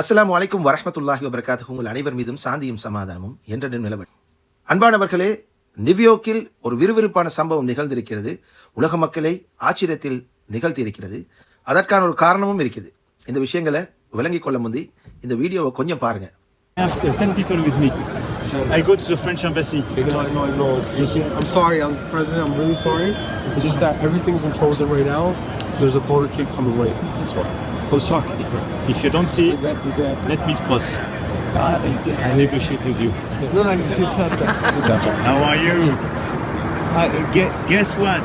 அஸ்ஸலாமு அலைக்கும் வரஹ்மத்துல்லாஹி வபரகாத்துஹு உங்கள் அனைவர் மீதும் சாந்தியும் சமாதானமும் என்றென்றும் நிலவன் அன்பானவர்களே நிவ்யோர்க்கில் ஒரு விறுவிறுப்பான சம்பவம் நிகழ்ந்திருக்கிறது உலக மக்களை ஆச்சரியத்தில் நிகழ்த்தியிருக்கிறது அதற்கான ஒரு காரணமும் இருக்குது இந்த விஷயங்களை விளங்கிக் கொள்ள முந்தி இந்த வீடியோவை கொஞ்சம் பாருங்க I have 10 people with me. I go to the French embassy. No, know. It's just, I'm sorry, I'm president. I'm really sorry. It's just that everything's in frozen right now. There's a motorcade coming right. That's why. Sorry. If you don't see let me cross. I negotiate with you. No, no, it's just not that. How are you? Uh, guess, guess what?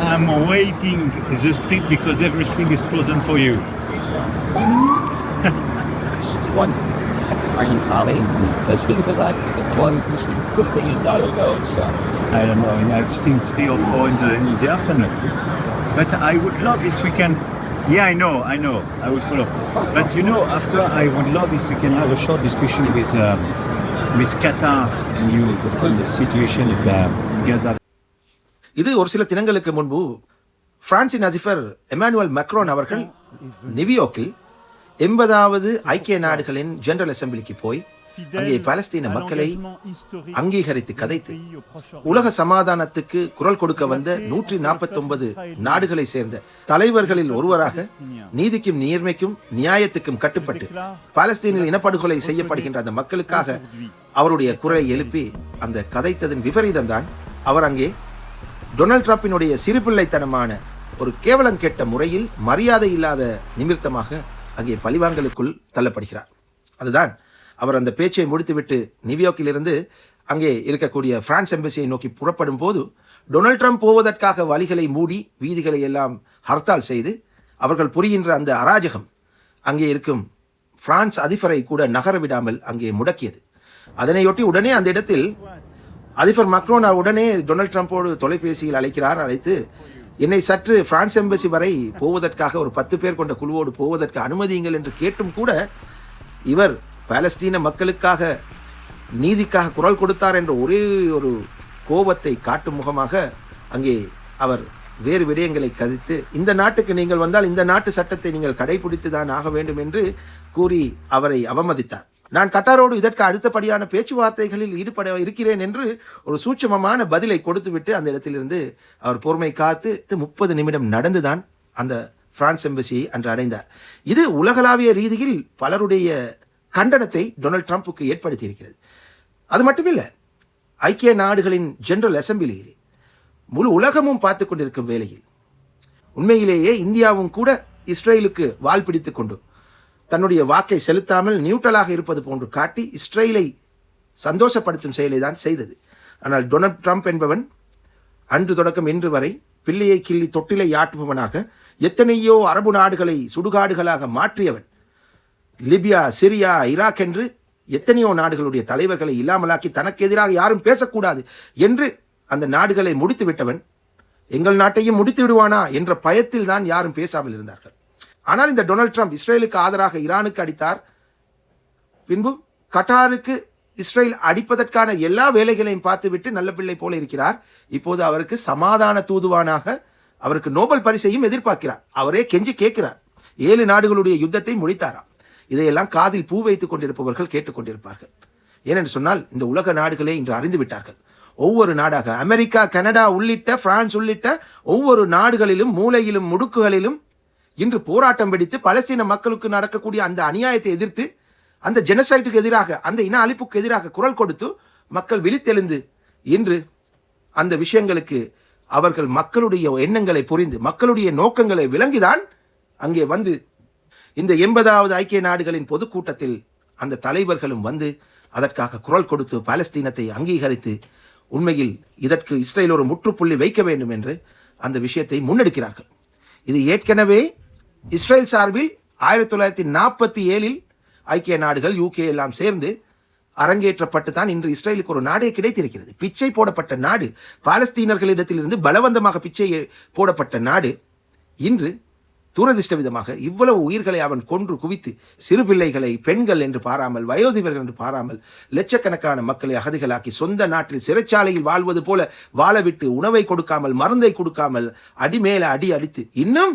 I'm waiting the street because everything is frozen for you. one. Are you sorry? That's because I one good thing you gotta go. I don't know, and I've still three or four in the, in the afternoon. But I would love if we can. Yeah, I know, I know. I will follow. But you know, after I would love if we can have a short discussion with uh, with Qatar and you on the situation in uh, Gaza. இது ஒரு சில தினங்களுக்கு முன்பு பிரான்சின் அதிபர் Emmanuel Macron அவர்கள் நிவியோக்கில் எண்பதாவது ஐக்கிய நாடுகளின் ஜெனரல் அசம்பிளிக்கு போய் அங்கே பாலஸ்தீன மக்களை அங்கீகரித்து கதைத்து. உலக சமாதானத்துக்கு குரல் கொடுக்க வந்த நூற்றி நாற்பத்தி நாடுகளை சேர்ந்த தலைவர்களில் ஒருவராக நீதிக்கும் நேர்மைக்கும் நியாயத்துக்கும் கட்டுப்பட்டு பாலஸ்தீனில் இனப்படுகொலை செய்யப்படுகின்ற அந்த மக்களுக்காக அவருடைய குரலை எழுப்பி அந்த கதைத்ததன் விபரீதம் தான் அவர் அங்கே டொனால்ட் ட்ரம்பினுடைய சிறுபிள்ளைத்தனமான ஒரு கேவலம் கெட்ட முறையில் மரியாதை இல்லாத நிமித்தமாக அங்கே பழிவாங்கலுக்குள் தள்ளப்படுகிறார். அதுதான் அவர் அந்த பேச்சை முடித்துவிட்டு நியூயார்க்கிலிருந்து அங்கே இருக்கக்கூடிய பிரான்ஸ் எம்பசியை நோக்கி புறப்படும் போது டொனால்ட் ட்ரம்ப் போவதற்காக வழிகளை மூடி வீதிகளை எல்லாம் ஹர்த்தால் செய்து அவர்கள் புரிகின்ற அந்த அராஜகம் அங்கே இருக்கும் பிரான்ஸ் அதிபரை கூட நகர விடாமல் அங்கே முடக்கியது. அதனையொட்டி உடனே அந்த இடத்தில் அதிபர் மக்ரோன் உடனே டொனால்ட் ட்ரம்ப்போடு தொலைபேசியில் அழைக்கிறார் அழைத்து என்னை சற்று பிரான்ஸ் எம்பசி வரை போவதற்காக ஒரு பத்து பேர் கொண்ட குழுவோடு போவதற்கு அனுமதியுங்கள் என்று கேட்டும் கூட இவர் பாலஸ்தீன மக்களுக்காக நீதிக்காக குரல் கொடுத்தார் என்ற ஒரே ஒரு கோபத்தை காட்டும் முகமாக அங்கே அவர் வேறு விடயங்களை கதித்து இந்த நாட்டுக்கு நீங்கள் வந்தால் இந்த நாட்டு சட்டத்தை நீங்கள் கடைபிடித்து தான் ஆக வேண்டும் என்று கூறி அவரை அவமதித்தார். நான் கட்டாரோடு இதற்கு அடுத்தபடியான பேச்சுவார்த்தைகளில் ஈடுபட இருக்கிறேன் என்று ஒரு சூட்சமமான பதிலை கொடுத்துவிட்டு அந்த இடத்திலிருந்து அவர் பொறுமை காத்து முப்பது நிமிடம் நடந்துதான் அந்த பிரான்ஸ் எம்பசியை அன்று அடைந்தார். இது உலகளாவிய ரீதியில் பலருடைய கண்டனத்தை டொனால்ட் ட்ரம்ப்புக்கு ஏற்படுத்தியிருக்கிறது. அது மட்டுமில்லை ஐக்கிய நாடுகளின் ஜெனரல் அசம்பிளியிலே முழு உலகமும் பார்த்து கொண்டிருக்கும் வேளையில் உண்மையிலேயே இந்தியாவும் கூட இஸ்ரேலுக்கு வால் பிடித்து கொண்டு தன்னுடைய வாக்கை செலுத்தாமல் நியூட்ரலாக இருப்பது போன்று காட்டி இஸ்ரேலை சந்தோஷப்படுத்தும் செயலை தான் செய்தது. ஆனால் டொனால்ட் ட்ரம்ப் என்பவன் அன்று தொடக்கம் இன்று வரை பிள்ளையை கிள்ளி தொட்டிலை ஆட்டுபவனாக எத்தனையோ அரபு நாடுகளை சுடுகாடுகளாக மாற்றியவன். லிபியா சிரியா ஈராக் என்று எத்தனையோ நாடுகளுடைய தலைவர்களை இல்லாமலாக்கி தனக்கு எதிராக யாரும் பேசக்கூடாது என்று அந்த நாடுகளை முடித்து விட்டவன் எங்கள் நாட்டையும் முடித்து விடுவானா என்ற பயத்தில் தான் யாரும் பேசாமல் இருந்தார்கள். ஆனால் இந்த டொனால்ட் ட்ரம்ப் இஸ்ரேலுக்கு ஆதராக ஈரானுக்கு அடித்தார். பின்பு கட்டாருக்கு இஸ்ரேல் அடிப்பதற்கான எல்லா வேலைகளையும் பார்த்துவிட்டு நல்ல பிள்ளை போல இருக்கிறார். இப்போது அவருக்கு சமாதான தூதுவானாக அவருக்கு நோபல் பரிசையும் எதிர்பார்க்கிறார். அவரே கெஞ்சி கேட்கிறார். ஏழு நாடுகளுடைய யுத்தத்தை முடித்தாராம் இதையெல்லாம் காதில் பூ வைத்துக் கொண்டிருப்பவர்கள் கேட்டுக்கொண்டிருப்பார்கள் ஏனென்று சொன்னால் இந்த உலக நாடுகளே இன்று அறிந்து விட்டார்கள். ஒவ்வொரு நாடாக அமெரிக்கா கனடா உள்ளிட்ட பிரான்ஸ் உள்ளிட்ட ஒவ்வொரு நாடுகளிலும் மூலையிலும் முடுக்குகளிலும் இன்று போராட்டம் வெடித்து பலஸ்தீன மக்களுக்கு நடக்கக்கூடிய அந்த அநியாயத்தை எதிர்த்து அந்த ஜெனசைட்டுக்கு எதிராக அந்த இன அழிப்புக்கு எதிராக குரல் கொடுத்து மக்கள் விழித்தெழுந்து இன்று அந்த விஷயங்களுக்கு அவர்கள் மக்களுடைய எண்ணங்களை புரிந்து மக்களுடைய நோக்கங்களை விளங்கிதான் அங்கே வந்து இந்த எண்பதாவது ஐக்கிய நாடுகளின் பொதுக்கூட்டத்தில் அந்த தலைவர்களும் வந்து அதற்காக குரல் கொடுத்து பாலஸ்தீனத்தை அங்கீகரித்து உண்மையில் இதற்கு இஸ்ரேல் ஒரு முற்றுப்புள்ளி வைக்க வேண்டும் என்று அந்த விஷயத்தை முன்னெடுக்கிறார்கள். இது ஏற்கனவே இஸ்ரேல் சார்பில் ஆயிரத்தி தொள்ளாயிரத்தி நாற்பத்தி ஏழில் ஐக்கிய நாடுகள் யூகே எல்லாம் சேர்ந்து அரங்கேற்றப்பட்டு தான் இன்று இஸ்ரேலுக்கு ஒரு நாடே கிடைத்திருக்கிறது. பிச்சை போடப்பட்ட நாடு பாலஸ்தீனர்களிடத்திலிருந்து பலவந்தமாக பிச்சை போடப்பட்ட நாடு இன்று துரதிர்ஷ்ட விதமாக இவ்வளவு உயிர்களை அவன் கொன்று குவித்து சிறு பிள்ளைகளை பெண்கள் என்று பாராமல் வயோதிபர்கள் என்று பாராமல் லட்சக்கணக்கான மக்களை அகதிகளாக்கி சொந்த நாட்டில் சிறைச்சாலையில் வாழ்வது போல வாழவிட்டு உணவை கொடுக்காமல் மருந்தை கொடுக்காமல் அடிமேல அடி அடித்து இன்னும்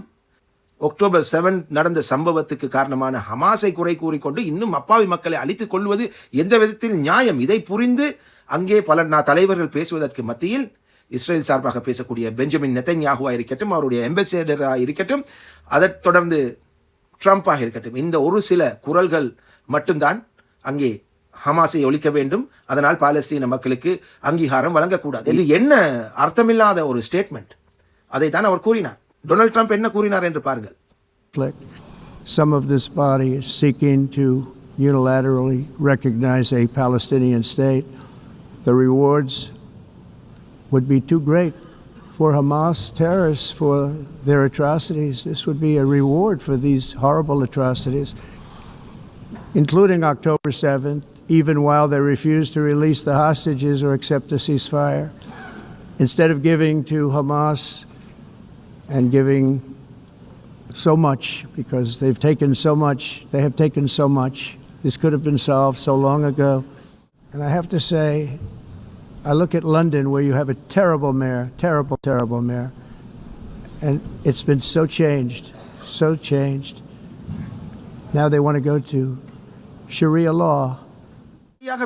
அக்டோபர் செவன் நடந்த சம்பவத்துக்கு காரணமான ஹமாஸை குறை கூறிக்கொண்டு இன்னும் அப்பாவி மக்களை அழித்துக் கொள்வது எந்த விதத்தில் நியாயம்? இதை புரிந்து அங்கே பல நான் தலைவர்கள் பேசுவதற்கு மத்தியில் இஸ்ரேல் சார்பாக பேசக்கூடிய பெஞ்சமின் நெத்தன்யாகுவாக இருக்கட்டும் அவருடைய எம்பசேடராக இருக்கட்டும் அதைத் தொடர்ந்து ட்ரம்ப்பாக இருக்கட்டும். இந்த ஒரு சில குரல்கள் மட்டும்தான் அங்கே ஹமாஸை ஒழிக்க வேண்டும். அதனால் பாலஸ்தீன மக்களுக்கு அங்கீகாரம் வழங்கக்கூடாது. இது என்ன அர்த்தமில்லாத ஒரு ஸ்டேட்மெண்ட் அதை தான் அவர் கூறினார். டொனால்ட் ட்ரம்ப் என்ன கூறினார் என்று பாருங்கள். Some of this body is seeking to unilaterally recognize a Palestinian state. The rewards would be too great for Hamas terrorists for their atrocities. This would be a reward for these horrible atrocities, including October 7th, even while they refuse to release the hostages or accept a ceasefire. Instead of giving to Hamas and giving so much because they've taken so much. They have taken so much. This could have been solved so long ago. And I have to say, I look at London where you have a terrible mayor, terrible, terrible mayor. And it's been so changed, so changed. Now they want to go to Sharia law.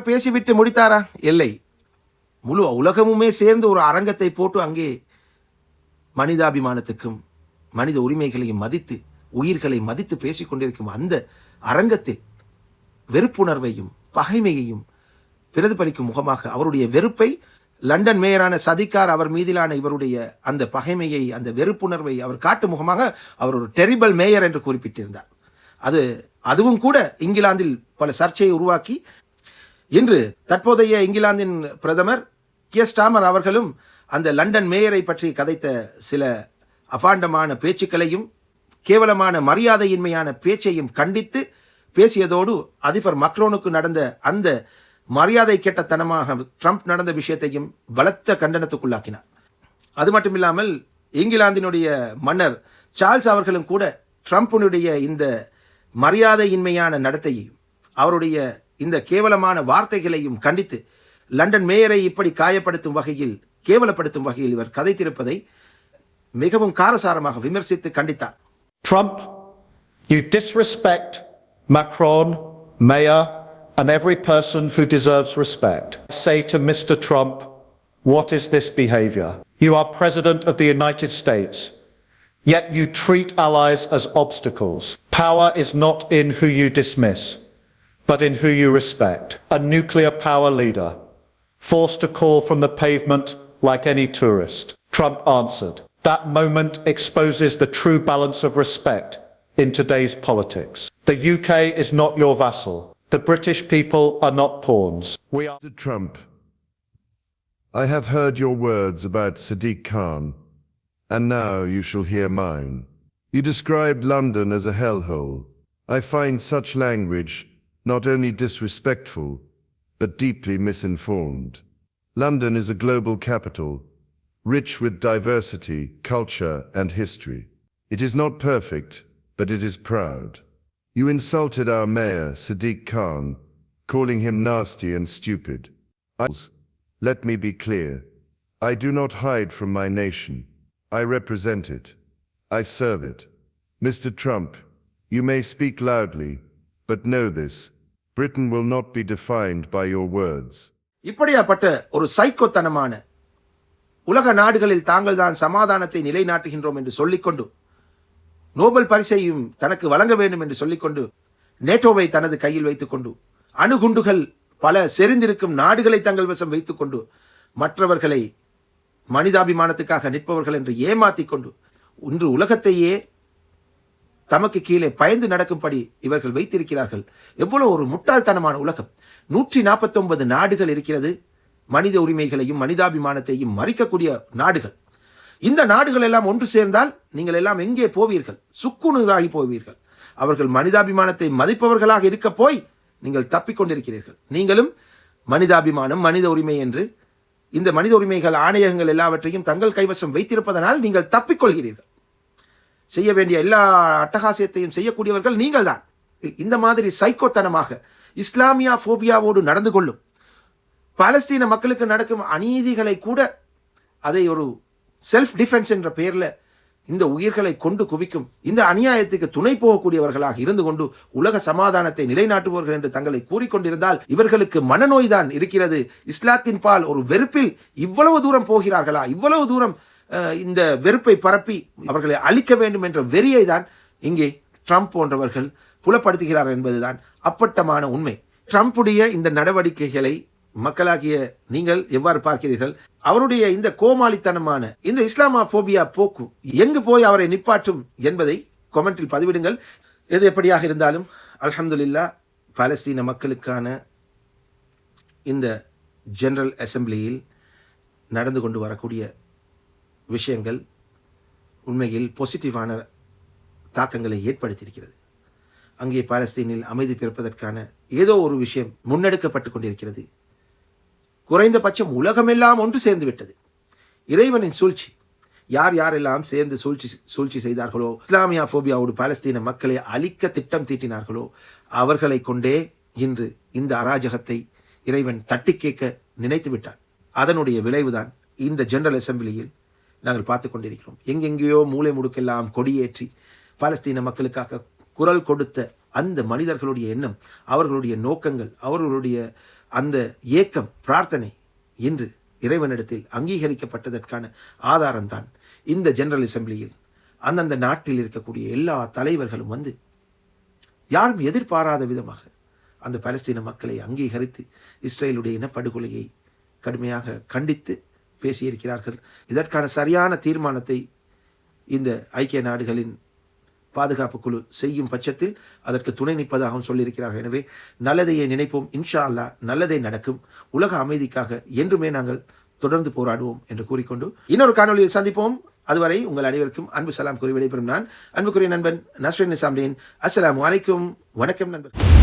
பேசிவிட்டு முடித்தாரா இல்லை முழு உலகமுமே சேர்ந்து ஒரு அரங்கத்தை போட்டு அங்கே மனிதாபிமானத்துக்கும் மனித உரிமைகளையும் மதித்து உயிர்களை மதித்து பேசிக்கொண்டிருக்கும் அந்த அரங்கத்தில் வெறுப்புணர்வையும் பகைமையையும் பிரதிபலிக்கும் முகமாக அவருடைய வெறுப்பை லண்டன் மேயரான சதிகார் அவர் மீதிலான இவருடைய அந்த பகைமையை அந்த வெறுப்புணர்வை அவர் காட்டும் முகமாக அவர் ஒரு டெரிபல் மேயர் என்று குறிப்பிட்டிருந்தார். அது அதுவும் கூட இங்கிலாந்தில் பல சர்ச்சையை உருவாக்கி இன்று தற்போதைய இங்கிலாந்தின் பிரதமர் கியர் ஸ்டாமர் அவர்களும் அந்த லண்டன் மேயரை பற்றி கதைத்த சில அபாண்டமான பேச்சுக்களையும் கேவலமான மரியாதையின்மையான பேச்சையும் கண்டித்து பேசியதோடு அதிபர் மக்ரோனுக்கு நடந்த அந்த மரியாதை கெட்டத்தனமாக ட்ரம்ப் நடந்த விஷயத்தையும் பலத்த கண்டனத்துக்குள்ளாக்கினார். அது மட்டும் இல்லாமல் இங்கிலாந்தினுடைய மன்னர் சார்ல்ஸ் அவர்களும் கூட ட்ரம்ப்பினுடைய இந்த மரியாதையின்மையான நடத்தையையும் அவருடைய இந்த கேவலமான வார்த்தைகளையும் கண்டித்து லண்டன் மேயரை இப்படி காயப்படுத்தும் வகையில் கேவலப்படுத்தும் வகையில் இவர் கதைத்திருப்பதை மிகவும் காரசாரமாக விமர்சித்து கண்டித்தார். Trump you disrespect Macron mayor and every person who deserves respect. Say to Mr. Trump, what is this behavior? You are President of the United States, yet you treat allies as obstacles. Power is not in who you dismiss, but in who you respect. A nuclear power leader, forced to call from the pavement like any tourist. Trump answered. That moment exposes the true balance of respect in today's politics. The UK is not your vassal. The British people are not pawns. We are. Mr. Trump, I have heard your words about Sadiq Khan, and now you shall hear mine. You described London as a hellhole. I find such language not only disrespectful, but deeply misinformed. London is a global capital, rich with diversity, culture, and history. It is not perfect, but it is proud. You insulted our mayor, Sadiq Khan, calling him nasty and stupid. I- Let me be clear. I do not hide from my nation. I represent it. I serve it. Mr. Trump, you may speak loudly, but know this. Britain will not be defined by your words. இப்படியாப்பட்ட ஒரு சைக்கோத்தனமான உலக நாடுகளில் தாங்கள் தான் சமாதானத்தை நிலைநாட்டுகின்றோம் என்று சொல்லிக்கொண்டு Nobel பரிசையும் தனக்கு வழங்க வேண்டும் என்று சொல்லிக்கொண்டு நேட்டோவை தனது கையில் வைத்துக்கொண்டு அணுகுண்டுகள் பல செறிந்திருக்கும் நாடுகளை தங்கள் வசம் வைத்துக்கொண்டு மற்றவர்களை மனிதாபிமானத்துக்காக நிற்பவர்கள் என்று ஏமாத்தி கொண்டு இன்று உலகத்தையே தமக்கு கீழே பயந்து நடக்கும்படி இவர்கள் வைத்திருக்கிறார்கள். எவ்வளவு ஒரு முட்டாள்தனமான உலகம். நூற்றி நாற்பத்தொன்பது நாடுகள் இருக்கிறது. மனித உரிமைகளையும் மனிதாபிமானத்தையும் மறிக்கக்கூடிய நாடுகள். இந்த நாடுகள் எல்லாம் ஒன்று சேர்ந்தால் நீங்கள் எல்லாம் எங்கே போவீர்கள்? சுக்குநூறாகி போவீர்கள். அவர்கள் மனிதாபிமானத்தை மதிப்பவர்களாக இருக்க போய் நீங்கள் தப்பிக்கொண்டிருக்கிறீர்கள் நீங்களும் மனிதாபிமானம் மனித உரிமை என்று இந்த மனித உரிமைகள் ஆணையகங்கள் எல்லாவற்றையும் தங்கள் கைவசம் வைத்திருப்பதனால் நீங்கள் தப்பிக்கொள்கிறீர்கள் செய்ய வேண்டிய எல்லா அட்டகாசியத்தையும் செய்யக்கூடியவர்கள் நீங்கள் தான். இந்த மாதிரி சைக்கோத்தனமாக இஸ்லாமியா ஃபோபியாவோடு நடந்து கொள்ளும் பாலஸ்தீன மக்களுக்கு நடக்கும் அநீதிகளை கூட அதை ஒரு செல்ஃப் டிஃபென்ஸ் என்ற பெயரில் இந்த உயிர்களை கொண்டு குவிக்கும் இந்த அநியாயத்துக்கு துணை போகக்கூடியவர்களாக இருந்து கொண்டு உலக சமாதானத்தை நிலைநாட்டுபவர்கள் என்று தங்களை கூறிக்கொண்டிருந்தால் இவர்களுக்கு மனநோய்தான் இருக்கிறது. இஸ்லாத்தின் பால் ஒரு வெறுப்பில் இவ்வளவு தூரம் போகிறார்களா? இவ்வளவு தூரம் இந்த வெறுப்பை பரப்பி அவர்களை அழிக்க வேண்டும் என்ற வெறியை தான் இங்கே ட்ரம்ப் போன்றவர்கள் புலப்படுத்துகிறார் என்பதுதான் அப்பட்டமான உண்மை. ட்ரம்புடைய இந்த நடவடிக்கைகளை மக்களாகிய நீங்கள் எவ்வாறு பார்க்கிறீர்கள்? அவருடைய இந்த கோமாளித்தனமான இந்த இஸ்லாமாபோபியா போக்கு எங்கு போய் அவரை நிப்பாட்டும் என்பதை கொமெண்டில் பதிவிடுங்கள். எது எப்படியாக இருந்தாலும் அலமதுல்லா பாலஸ்தீன மக்களுக்கான இந்த ஜெனரல் அசம்பிளியில் நடந்து கொண்டு வரக்கூடிய விஷயங்கள் உண்மையில் பாசிட்டிவான தாக்கங்களை ஏற்படுத்தியிருக்கிறது. அங்கே பாலஸ்தீனில் அமைதி பிறப்பதற்கான ஏதோ ஒரு விஷயம் முன்னெடுக்கப்பட்டு கொண்டிருக்கிறது. குறைந்தபட்சம் உலகமெல்லாம் ஒன்று சேர்ந்து விட்டது. இறைவனின் சூழ்ச்சி. யார் யாரெல்லாம் சேர்ந்து சூழ்ச்சி சூழ்ச்சி செய்தார்களோ இஸ்லாமியா ஃபோபியாவோடு பாலஸ்தீன மக்களை அழிக்க திட்டம் தீட்டினார்களோ அவர்களை கொண்டே இன்று இந்த அராஜகத்தை இறைவன் தட்டி கேட்க நினைத்து விட்டான். அதனுடைய விளைவுதான் இந்த ஜெனரல் அசம்பிளியில் நாங்கள் பார்த்து கொண்டிருக்கிறோம். எங்கெங்கேயோ மூலை முடுக்கெல்லாம் கொடியேற்றி பாலஸ்தீன மக்களுக்காக குரல் கொடுத்த அந்த மனிதர்களுடைய எண்ணம் அவர்களுடைய நோக்கங்கள் அவர்களுடைய அந்த ஏக்கம் பிரார்த்தனை இன்று இறைவனிடத்தில் அங்கீகரிக்கப்பட்டதற்கான ஆதாரம்தான் இந்த ஜெனரல் அசம்பிளியில். அந்தந்த நாட்டில் இருக்கக்கூடிய எல்லா தலைவர்களும் வந்து யாரும் எதிர்பாராத விதமாக அந்த பலஸ்தீன மக்களை அங்கீகரித்து இஸ்ரேலுடைய இனப்படுகொலையை கடுமையாக கண்டித்து பேசியிருக்கிறார்கள். இதற்கான சரியான தீர்மானத்தை இந்த ஐக்கிய நாடுகளின் பாதுகாப்பு குழு செய்யும் பட்சத்தில் அதற்கு துணை நிற்பதாகவும் சொல்லியிருக்கிறார்கள். எனவே நல்லதையே நினைப்போம். இன்ஷா அல்லாஹ் நல்லதே நடக்கும். உலக அமைதிக்காக என்றுமே நாங்கள் தொடர்ந்து போராடுவோம் என்று கூறிக்கொண்டு இன்னொரு காணொலியில் சந்திப்போம். அதுவரை உங்கள் அனைவருக்கும் அன்பு சலாம் கூறி விடைபெறும் நான் அன்புக்குரிய நண்பன் நஸ்ரின் நிசாம்டீன். அஸ்லாம் அலைக்கும். வணக்கம் நண்பர்